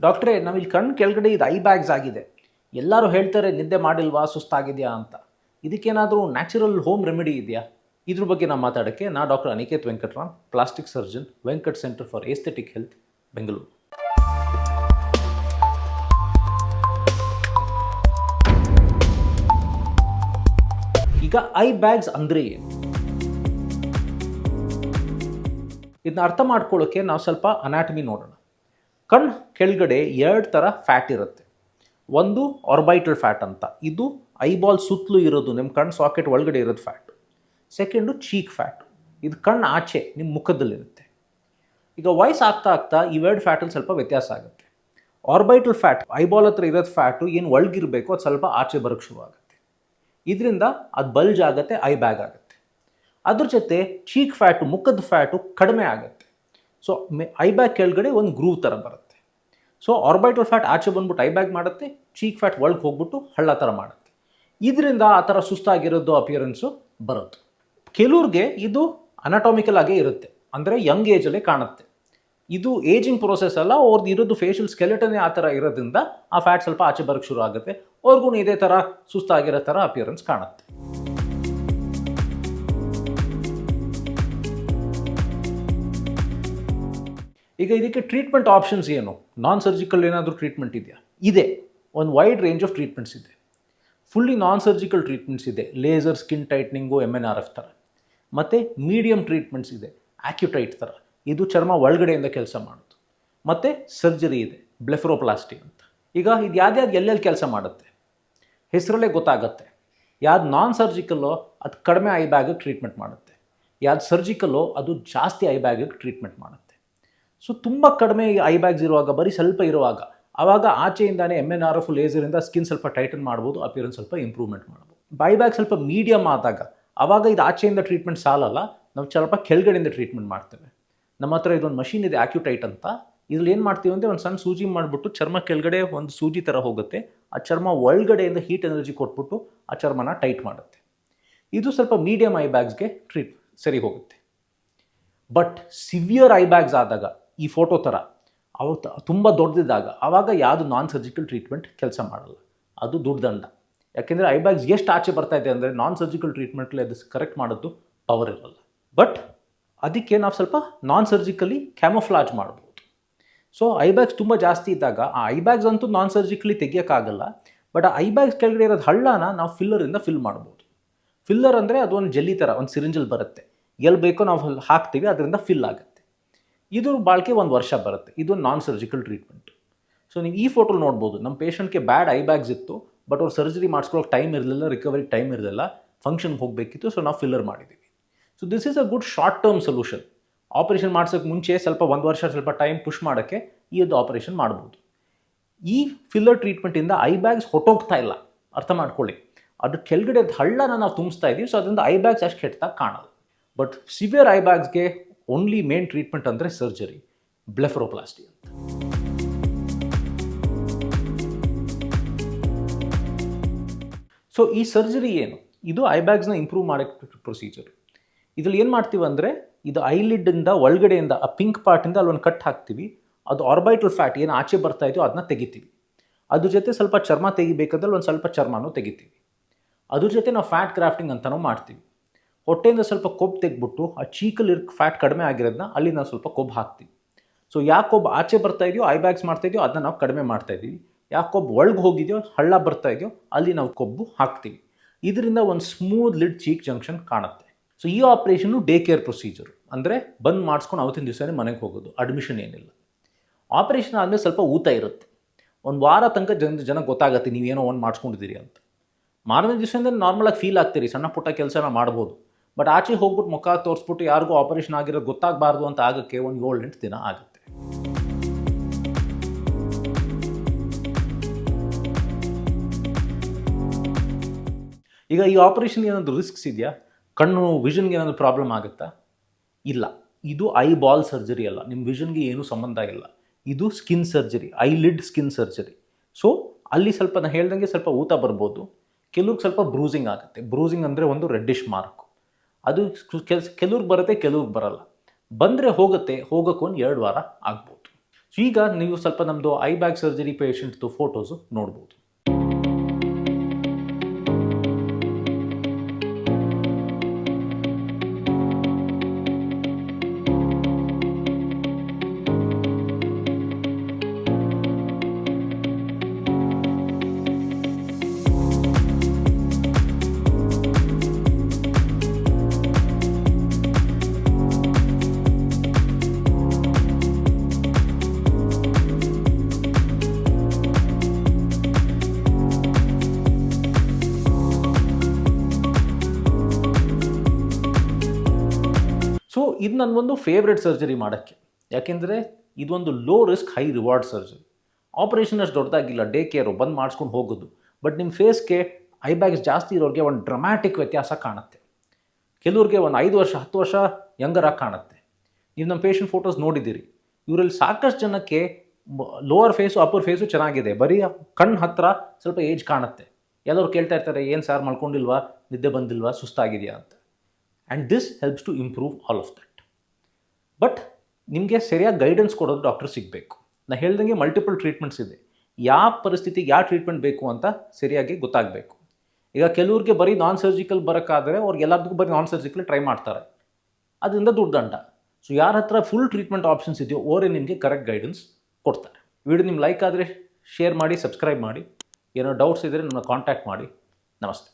ಡಾಕ್ಟ್ರೇ, ನಾವಿಲ್ಲಿ ಕಣ್ಣು ಕೆಳಗಡೆ ಇದು ಐ ಬ್ಯಾಗ್ಸ್ ಆಗಿದೆ. ಎಲ್ಲರೂ ಹೇಳ್ತಾರೆ, ನಿದ್ದೆ ಮಾಡಿಲ್ವಾ, ಸುಸ್ತಾಗಿದೆಯಾ ಅಂತ. ಇದಕ್ಕೇನಾದರೂ ನ್ಯಾಚುರಲ್ ಹೋಮ್ ರೆಮಿಡಿ ಇದೆಯಾ? ಇದ್ರ ಬಗ್ಗೆ ನಾವು ಮಾತಾಡೋಕ್ಕೆ ನಾ doctor Aniket Venkatram plastic surgeon Venkat centre for aesthetic health Bengaluru. ಈಗ ಐ ಬ್ಯಾಗ್ಸ್ ಅಂದರೆ ಏನು? ಇದನ್ನ ಅರ್ಥ ಮಾಡ್ಕೊಳ್ಳೋಕ್ಕೆ ನಾವು ಸ್ವಲ್ಪ ಅನಾಟಮಿ ನೋಡೋಣ. ಕಣ್ಣು ಕೆಳಗಡೆ ಎರಡು ಥರ ಫ್ಯಾಟ್ ಇರುತ್ತೆ. ಒಂದು ಆರ್ಬೈಟಲ್ ಫ್ಯಾಟ್ ಅಂತ. ಇದು ಐಬಾಲ್ ಸುತ್ತಲೂ ಇರೋದು ನಿಮ್ಮ ಕಣ್ಣು ಸಾಕೆಟ್ ಒಳಗಡೆ ಇರೋದು ಫ್ಯಾಟ್ ಸೆಕೆಂಡು ಚೀಕ್ ಫ್ಯಾಟ್ ಇದು ಕಣ್ಣು ಆಚೆ ನಿಮ್ಮ ಮುಖದಲ್ಲಿರುತ್ತೆ. ಈಗ ವಯಸ್ಸು ಆಗ್ತಾ ಆಗ್ತಾ ಇವೆರಡು ಫ್ಯಾಟಲ್ಲಿ ಸ್ವಲ್ಪ ವ್ಯತ್ಯಾಸ ಆಗುತ್ತೆ. ಆರ್ಬೈಟಲ್ ಫ್ಯಾಟ್ ಐಬಾಲ್ ಹತ್ರ ಇರೋದು ಫ್ಯಾಟು ಏನು ಒಳಗಿರಬೇಕು ಅದು ಸ್ವಲ್ಪ ಆಚೆ ಬರೋಕ್ಕೆ ಶುರುವಾಗುತ್ತೆ ಇದರಿಂದ ಅದು ಬಲ್ಜ್ ಆಗುತ್ತೆ ಐ ಬ್ಯಾಗ್ ಆಗುತ್ತೆ. ಅದ್ರ ಜೊತೆ ಚೀಕ್ ಫ್ಯಾಟು ಮುಖದ ಫ್ಯಾಟು ಕಡಿಮೆ ಆಗುತ್ತೆ. ಸೊ ಐ ಬ್ಯಾಗ್ ಕೆಳಗಡೆ ಒಂದು ಗ್ರೂವ್ ಥರ ಬರುತ್ತೆ. ಸೊ ಆರ್ಬೈಟಲ್ ಫ್ಯಾಟ್ ಆಚೆ ಬಂದ್ಬಿಟ್ಟು ಐ ಮಾಡುತ್ತೆ ಚೀಕ್ ಫ್ಯಾಟ್ ಒಳಗೆ ಹೋಗ್ಬಿಟ್ಟು ಹಳ್ಳ ಥರ ಮಾಡುತ್ತೆ. ಇದರಿಂದ ಆ ಥರ ಸುಸ್ತಾಗಿರೋದು ಅಪಿಯರೆನ್ಸು ಬರುತ್ತೆ. ಕೆಲವ್ರಿಗೆ ಇದು ಅನಾಟಾಮಿಕಲ್ ಆಗೇ ಇರುತ್ತೆ. ಅಂದರೆ ಯಂಗ್ ಏಜಲ್ಲೇ ಕಾಣುತ್ತೆ. ಇದು ಏಜಿಂಗ್ ಪ್ರೋಸೆಸ್ ಅಲ್ಲ ಅವ್ರದ್ದು ಇರೋದು ಫೇಶಿಯಲ್ ಸ್ಕೆಲೆಟನೇ ಆ ಥರ ಇರೋದ್ರಿಂದ ಆ ಫ್ಯಾಟ್ ಸ್ವಲ್ಪ ಆಚೆ ಬರೋಕ್ಕೆ ಶುರು ಆಗುತ್ತೆ. ಅವ್ರಿಗೂ ಇದೇ ಥರ ಸುಸ್ತಾಗಿರೋ ಥರ ಅಪಿಯರೆನ್ಸ್ ಕಾಣುತ್ತೆ. ಈಗ ಇದಕ್ಕೆ ಟ್ರೀಟ್ಮೆಂಟ್ ಆಪ್ಷನ್ಸ್ ಏನು? ನಾನ್ ಸರ್ಜಿಕಲ್ ಏನಾದರೂ ಟ್ರೀಟ್ಮೆಂಟ್ ಇದೆಯಾ? ಇದೆ. ಒಂದು ವೈಡ್ ರೇಂಜ್ ಆಫ್ ಟ್ರೀಟ್ಮೆಂಟ್ಸ್ ಇದೆ. ಫುಲ್ಲಿ ನಾನ್ ಸರ್ಜಿಕಲ್ ಟ್ರೀಟ್ಮೆಂಟ್ಸ್ ಇದೆ. Laser skin tightening M N R F ಥರ ಮತ್ತು ಮೀಡಿಯಮ್ ಟ್ರೀಟ್ಮೆಂಟ್ಸ್ ಇದೆ. ಆಕ್ಯುಟೈಟ್ ಥರ ಇದು ಚರ್ಮ ಒಳಗಡೆಯಿಂದ ಕೆಲಸ ಮಾಡೋದು ಮತ್ತು ಸರ್ಜರಿ ಇದೆ. ಬ್ಲೆಫ್ರೋಪ್ಲಾಸ್ಟಿ ಅಂತ. ಈಗ ಇದು ಯಾವ್ದ್ಯಾವ್ದು ಎಲ್ಲೆಲ್ಲಿ ಕೆಲಸ ಮಾಡುತ್ತೆ? ಹೆಸರಲ್ಲೇ ಗೊತ್ತಾಗತ್ತೆ. ಯಾವ್ದು ನಾನ್ ಸರ್ಜಿಕಲ್ಲೋ ಅದು ಕಡಿಮೆ ಐ ಬ್ಯಾಗಿಗೆ ಟ್ರೀಟ್ಮೆಂಟ್ ಮಾಡುತ್ತೆ. ಯಾವ್ದು ಸರ್ಜಿಕಲ್ಲೋ ಅದು ಜಾಸ್ತಿ ಐ ಬ್ಯಾಗಿಗೆ ಟ್ರೀಟ್ಮೆಂಟ್ ಮಾಡುತ್ತೆ. ಸೊ ತುಂಬ ಕಡಿಮೆ ಐ ಬ್ಯಾಗ್ಸ್ ಇರುವಾಗ, ಬರೀ ಸ್ವಲ್ಪ ಇರುವಾಗ, ಆವಾಗ ಆಚೆಯಿಂದಾನೇ ಎಂ ಎನ್ ಆರ್ ಎಫ್ ಲೇಸರಿಂದ ಸ್ಕಿನ್ ಸ್ವಲ್ಪ ಟೈಟನ್ ಮಾಡ್ಬೋದು ಅಪಿಯರೆನ್ಸ್ ಸ್ವಲ್ಪ ಇಂಪ್ರೂವ್ಮೆಂಟ್ ಮಾಡ್ಬೋದು. ಬೈ ಬ್ಯಾಗ್ ಸ್ವಲ್ಪ ಮೀಡಿಯಮ್ ಆದಾಗ, ಆವಾಗ ಇದು ಆಚೆಯಿಂದ ಟ್ರೀಟ್ಮೆಂಟ್ ಸಾಲಲ್ಲ, ನಾವು ಸ್ವಲ್ಪ ಕೆಳಗಡೆಯಿಂದ ಟ್ರೀಟ್ಮೆಂಟ್ ಮಾಡ್ತೇವೆ. ನಮ್ಮ ಹತ್ರ ಇದೊಂದು ಮಷೀನ್ ಇದೆ ಆಕ್ಯುಟೈಟ್ ಅಂತ. ಇದ್ರಲ್ಲಿ ಏನು ಮಾಡ್ತೀವಿ ಅಂದರೆ ಒಂದು ಸಣ್ಣ ಸೂಜಿ ಮಾಡಿಬಿಟ್ಟು ಚರ್ಮ ಕೆಳಗಡೆ ಒಂದು ಸೂಜಿ ಥರ ಹೋಗುತ್ತೆ. ಆ ಚರ್ಮ ಒಳಗಡೆಯಿಂದ ಹೀಟ್ ಎನರ್ಜಿ ಕೊಟ್ಬಿಟ್ಟು ಆ ಚರ್ಮನ ಟೈಟ್ ಮಾಡುತ್ತೆ. ಇದು ಸ್ವಲ್ಪ ಮೀಡಿಯಮ್ ಐ ಬ್ಯಾಗ್ಸ್ಗೆ ಟ್ರೀಟ್ ಸರಿ ಹೋಗುತ್ತೆ. ಬಟ್ ಸಿವಿಯರ್ ಐ ಬ್ಯಾಗ್ಸ್ ಆದಾಗ ಈ ಫೋಟೋ ಥರ. ಅವ ತುಂಬ ದೊಡ್ಡದಿದ್ದಾಗ ಆವಾಗ ಯಾವುದು ನಾನ್ ಸರ್ಜಿಕಲ್ ಟ್ರೀಟ್ಮೆಂಟ್ ಕೆಲಸ ಮಾಡಲ್ಲ. ಅದು ದುಡ್ದಂಡ. ಯಾಕೆಂದರೆ ಐ ಬ್ಯಾಗ್ಸ್ ಎಷ್ಟು ಆಚೆ ಬರ್ತಾ ಇದೆ ಅಂದರೆ ನಾನ್ ಸರ್ಜಿಕಲ್ ಟ್ರೀಟ್ಮೆಂಟ್ಲಿ ಅದು ಕರೆಕ್ಟ್ ಮಾಡೋದು ಪವರ್ ಇರಲ್ಲ. ಬಟ್ ಅದಕ್ಕೆ ನಾವು ಸ್ವಲ್ಪ ನಾನ್ ಸರ್ಜಿಕಲಿ ಕ್ಯಾಮೋಫ್ಲಾಜ್ ಮಾಡ್ಬೋದು. ಸೊ ಐ ಬ್ಯಾಗ್ಸ್ ತುಂಬ ಜಾಸ್ತಿ ಇದ್ದಾಗ, ಆ ಐ ಬ್ಯಾಗ್ಸ್ ಅಂತೂ ನಾನ್ ಸರ್ಜಿಕಲಿ ತೆಗಿಯೋಕ್ಕಾಗಲ್ಲ. ಬಟ್ ಆ ಐ ಬ್ಯಾಗ್ಸ್ ಕೆಳಗಡೆ ಇರೋದು ಹಳ್ಳನ ನಾವು ಫಿಲ್ಲರಿಂದ ಫಿಲ್ ಮಾಡ್ಬೋದು. ಫಿಲ್ಲರ್ ಅಂದರೆ ಅದು ಒಂದು ಜೆಲ್ಲಿ ಥರ ಒಂದು ಸಿರಿಂಜಲ್ಲಿ ಬರುತ್ತೆ. ಎಲ್ಲಿ ಬೇಕೋ ನಾವು ಹಾಕ್ತೀವಿ, ಅದರಿಂದ ಫಿಲ್ ಆಗುತ್ತೆ. ಇದು ಬಾಳಿಕೆ ಒಂದು ವರ್ಷ ಬರುತ್ತೆ. ಇದು ನಾನ್ ಸರ್ಜಿಕಲ್ ಟ್ರೀಟ್ಮೆಂಟ್ ಸೊ ನೀವು ಈ ಫೋಟೋಲಿ ನೋಡ್ಬೋದು ನಮ್ಮ ಪೇಷಂಟ್ಗೆ ಬ್ಯಾಡ್ ಐ ಬ್ಯಾಗ್ಸ್ ಇತ್ತು ಬಟ್ ಅವ್ರು ಸರ್ಜರಿ ಮಾಡಿಸ್ಕೊಳ್ಳೋಕೆ ಟೈಮ್ ಇರಲಿಲ್ಲ ರಿಕವರಿ ಟೈಮ್ ಇರಲಿಲ್ಲ ಫಂಕ್ಷನ್ಗೆ ಹೋಗಬೇಕಿತ್ತು ಸೊ ನಾವು ಫಿಲ್ಲರ್ ಮಾಡಿದ್ದೀವಿ so this is a good short term solution operation ಮಾಡ್ಸೋಕ್ಕೆ ಮುಂಚೆ ಸ್ವಲ್ಪ ಒಂದು ವರ್ಷ ಸ್ವಲ್ಪ ಟೈಮ್ ಪುಷ್ ಮಾಡೋಕ್ಕೆ ಈ ಒಂದು ಆಪರೇಷನ್ ಮಾಡ್ಬೋದು. ಈ ಫಿಲ್ಲರ್ ಟ್ರೀಟ್ಮೆಂಟಿಂದ ಐ ಬ್ಯಾಗ್ಸ್ ಹೊಟ್ಟೋಗ್ತಾ ಇಲ್ಲ. ಅರ್ಥ ಮಾಡ್ಕೊಳ್ಳಿ. ಅದು ಕೆಳಗಡೆ ಹಳ್ಳನ ನಾವು ತುಂಬಿಸ್ತಾ ಇದ್ದೀವಿ ಸೊ ಅದರಿಂದ ಐ ಬ್ಯಾಗ್ಸ್ ಅಷ್ಟು ಕೆಟ್ಟದಾಗ ಕಾಣೋದು ಬಟ್ ಸಿವಿಯರ್ ಐ ಬ್ಯಾಗ್ಸ್ಗೆ ಓನ್ಲಿ ಮೇನ್ ಟ್ರೀಟ್ಮೆಂಟ್ ಅಂದರೆ ಸರ್ಜರಿ ಬ್ಲೆಫರೋಪ್ಲಾಸ್ಟಿ ಅಂತ. ಸೊ ಈ ಸರ್ಜರಿ ಏನು? ಇದು ಐ ಬ್ಯಾಗ್ಸ್ನ ಇಂಪ್ರೂವ್ ಮಾಡೋಕ್ಕೆ ಪ್ರೊಸೀಜರ್ ಇದ್ರಲ್ಲಿ ಏನು ಮಾಡ್ತೀವಿ ಅಂದರೆ, ಇದು ಐಲಿಡ್ಡಿಂದ ಒಳಗಡೆಯಿಂದ, ಆ ಪಿಂಕ್ ಪಾರ್ಟಿಂದ ಅಲ್ಲೊಂದು ಕಟ್ ಹಾಕ್ತೀವಿ. ಅದು ಆರ್ಬೈಟಲ್ ಫ್ಯಾಟ್ ಏನು ಆಚೆ ಬರ್ತಾ ಇದೆಯೋ ಅದನ್ನ ತೆಗಿತೀವಿ. ಅದ್ರ ಜೊತೆ ಸ್ವಲ್ಪ ಚರ್ಮ ತೆಗಿಬೇಕಾದ್ರೆ ಒಂದು ಸ್ವಲ್ಪ ಚರ್ಮನೂ ತೆಗಿತೀವಿ. ಅದ್ರ ಜೊತೆ ನಾವು ಫ್ಯಾಟ್ ಕ್ರಾಫ್ಟಿಂಗ್ ಅಂತಲೂ ಮಾಡ್ತೀವಿ. ಹೊಟ್ಟೆಯಿಂದ ಸ್ವಲ್ಪ ಕೊಬ್ಬು ತೆಗ್ಬಿಟ್ಟು ಆ ಚೀಕಲ್ಲಿ ಇರೋ ಫ್ಯಾಟ್ ಕಡಿಮೆ ಆಗಿರೋದನ್ನ ಅಲ್ಲಿ ನಾವು ಸ್ವಲ್ಪ ಕೊಬ್ಬು ಹಾಕ್ತೀವಿ ಸೊ ಯಾಕೆ ಕೊಬ್ಬು ಆಚೆ ಬರ್ತಾ ಇದೆಯೋ ಐ ಬ್ಯಾಗ್ಸ್ ಮಾಡ್ತಾ ಇದೆಯೋ, ಅದನ್ನ ನಾವು ಕಡಿಮೆ ಮಾಡ್ತಾ ಇದ್ದೀವಿ ಯಾಕೆ ಕೊಬ್ಬು ಒಳಗೆ ಹೋಗಿದೆಯೋ, ಹಳ್ಳ ಬರ್ತಾ ಇದೆಯೋ, ಅಲ್ಲಿ ನಾವು ಕೊಬ್ಬು ಹಾಕ್ತೀವಿ. ಇದರಿಂದ ಒಂದು ಸ್ಮೂತ್ ಲಿಡ್ ಚೀಕ್ ಜಂಕ್ಷನ್ ಕಾಣುತ್ತೆ. ಸೊ ಈ ಆಪ್ರೇಷನ್ನು ಡೇ ಕೇರ್ ಪ್ರೊಸೀಜರ್ ಅಂದರೆ ಬಂದ್ ಮಾಡಿಸ್ಕೊಂಡು ಅವತ್ತಿನ ದಿವಸನೇ ಮನೆಗೆ ಹೋಗೋದು. ಅಡ್ಮಿಷನ್ ಏನಿಲ್ಲ. ಆಪ್ರೇಷನ್ ಆದಮೇಲೆ ಸ್ವಲ್ಪ ಊತ ಇರುತ್ತೆ. ಒಂದು ವಾರ ತನಕ ಜನ ಜನ ಗೊತ್ತಾಗತ್ತೆ ನೀವೇನೋ ಒಂದು ಮಾಡಿಸ್ಕೊಂಡಿದ್ದೀರಿ ಅಂತ. ಮಾರನೇ ದಿವಸದಿಂದ ನಾರ್ಮಲಾಗಿ ಫೀಲ್ ಆಗ್ತೀರಿ. ಸಣ್ಣ ಪುಟ್ಟ ಕೆಲಸನ ಮಾಡ್ಬೋದು. ಬಟ್ ಆಚೆ ಹೋಗ್ಬಿಟ್ಟು ಮುಖ ತೋರಿಸ್ಬಿಟ್ಟು ಯಾರಿಗೂ ಆಪರೇಷನ್ ಆಗಿರೋ ಗೊತ್ತಾಗಬಾರ್ದು ಅಂತ ಆಗೋಕ್ಕೆ ಒಂದು ಏಳು ಎಂಟು ದಿನ ಆಗುತ್ತೆ. ಈಗ ಈ ಆಪರೇಷನ್ಗೆ ಏನಾದರೂ ರಿಸ್ಕ್ಸ್ ಇದೆಯಾ? ಕಣ್ಣು ವಿಷನ್ಗೆ ಏನಾದರೂ ಪ್ರಾಬ್ಲಮ್ ಆಗುತ್ತಾ? ಇಲ್ಲ. ಇದು ಐ ಬಾಲ್ ಸರ್ಜರಿ ಅಲ್ಲ ನಿಮ್ಮ ವಿಷನ್ಗೆ ಏನೂ ಸಂಬಂಧ ಇಲ್ಲ. ಇದು skin surgery eye lid skin surgery so ಅಲ್ಲಿ ಸ್ವಲ್ಪ ನಾನು ಹೇಳ್ದಂಗೆ ಸ್ವಲ್ಪ ಊತ ಬರ್ಬೋದು. ಕೆಲವ್ರಿಗೆ ಸ್ವಲ್ಪ ಬ್ರೂಸಿಂಗ್ ಆಗುತ್ತೆ. ಬ್ರೂಸಿಂಗ್ ಅಂದರೆ ಒಂದು ರೆಡ್ಡಿಶ್ ಮಾರ್ಕ್ ಅದು ಕೆಲಸ ಕೆಲವ್ರಿಗೆ ಬರುತ್ತೆ ಕೆಲವ್ರಿಗೆ ಬರಲ್ಲ. ಬಂದರೆ ಹೋಗುತ್ತೆ, ಹೋಗೋಕ್ಕೆ ಒಂದು ಎರಡು ವಾರ ಆಗ್ಬೋದು. ಈಗ ನೀವು ಸ್ವಲ್ಪ ನಮ್ಮದು ಐ ಬ್ಯಾಗ್ ಸರ್ಜರಿ ಪೇಷಂಟ್ದು ಫೋಟೋಸು ನೋಡ್ಬೋದು. ಸೊ ನನ್ನ ಒಂದು ಫೇವ್ರೆಟ್ ಸರ್ಜರಿ ಮಾಡೋಕ್ಕೆ. ಯಾಕೆಂದರೆ ಇದೊಂದು low risk high reward surgery operation ಅಷ್ಟು ದೊಡ್ಡದಾಗಿಲ್ಲ ಡೇ ಕೇರು ಬಂದು ಮಾಡಿಸ್ಕೊಂಡು ಹೋಗೋದು. ಬಟ್ ನಿಮ್ಮ ಫೇಸ್ಗೆ ಐ ಬ್ಯಾಗ್ಸ್ ಜಾಸ್ತಿ ಇರೋರಿಗೆ ಒಂದು ಡ್ರಮ್ಯಾಟಿಕ್ ವ್ಯತ್ಯಾಸ ಕಾಣುತ್ತೆ. ಕೆಲವ್ರಿಗೆ ಒಂದು ಐದು ವರ್ಷ, ಹತ್ತು ವರ್ಷ ಯಂಗರಾಗಿ ಕಾಣುತ್ತೆ. ನೀವು ನಮ್ಮ ಪೇಷಂಟ್ ಫೋಟೋಸ್ ನೋಡಿದ್ದೀರಿ. ಇವರಲ್ಲಿ ಸಾಕಷ್ಟು ಜನಕ್ಕೆ ಲೋವರ್ ಫೇಸು ಅಪ್ಪರ್ ಫೇಸು ಚೆನ್ನಾಗಿದೆ. ಬರೀ ಕಣ್ಣು ಹತ್ತಿರ ಸ್ವಲ್ಪ ಏಜ್ ಕಾಣುತ್ತೆ. ಎಲ್ಲರೂ ಕೇಳ್ತಾ ಇರ್ತಾರೆ, ಏನು ಸಾರ್ ಮಲ್ಕೊಂಡಿಲ್ವಾ ನಿದ್ದೆ ಬಂದಿಲ್ವಾ? ಸುಸ್ತಾಗಿದೆಯಾ? ಅಂತ. And this helps to improve all of that but ನಿಮಗೆ ಸರಿಯಾಗಿ ಗೈಡೆನ್ಸ್ ಕೊಡೋದು ಡಾಕ್ಟರ್ ಸಿಗಬೇಕು. ನಾನು ಹೇಳ್ದಂಗೆ ಮಲ್ಟಿಪಲ್ ಟ್ರೀಟ್ಮೆಂಟ್ಸ್ ಇದೆ. ಯಾವ ಪರಿಸ್ಥಿತಿಗೆ ಯಾವ ಟ್ರೀಟ್ಮೆಂಟ್ ಬೇಕು ಅಂತ ಸರಿಯಾಗಿ ಗೊತ್ತಾಗಬೇಕು. ಈಗ ಕೆಲವ್ರಿಗೆ ಬರೀ ನಾನ್ ಸರ್ಜಿಕಲ್ ಬರೋಕ್ಕಾದರೆ ಅವ್ರಿಗೆ ಎಲ್ಲದಕ್ಕೂ ಬರೀ ನಾನ್ ಸರ್ಜಿಕಲ್ ಟ್ರೈ ಮಾಡ್ತಾರೆ. ಅದರಿಂದ ದುಡ್ಡಂಟ. ಸೊ ಯಾರ ಹತ್ರ ಫುಲ್ ಟ್ರೀಟ್ಮೆಂಟ್ ಆಪ್ಷನ್ಸ್ ಇದೆಯೋ ಅವರೇ ನಿಮಗೆ ಕರೆಕ್ಟ್ ಗೈಡೆನ್ಸ್ ಕೊಡ್ತಾರೆ. ವಿಡಿಯೋ ನಿಮ್ಗೆ ಲೈಕ್ ಆದರೆ ಶೇರ್ ಮಾಡಿ ಸಬ್ಸ್ಕ್ರೈಬ್ ಮಾಡಿ. ಏನೋ ಡೌಟ್ಸ್ ಇದ್ದರೆ ನನ್ನ ಕಾಂಟ್ಯಾಕ್ಟ್ ಮಾಡಿ. ನಮಸ್ತೆ.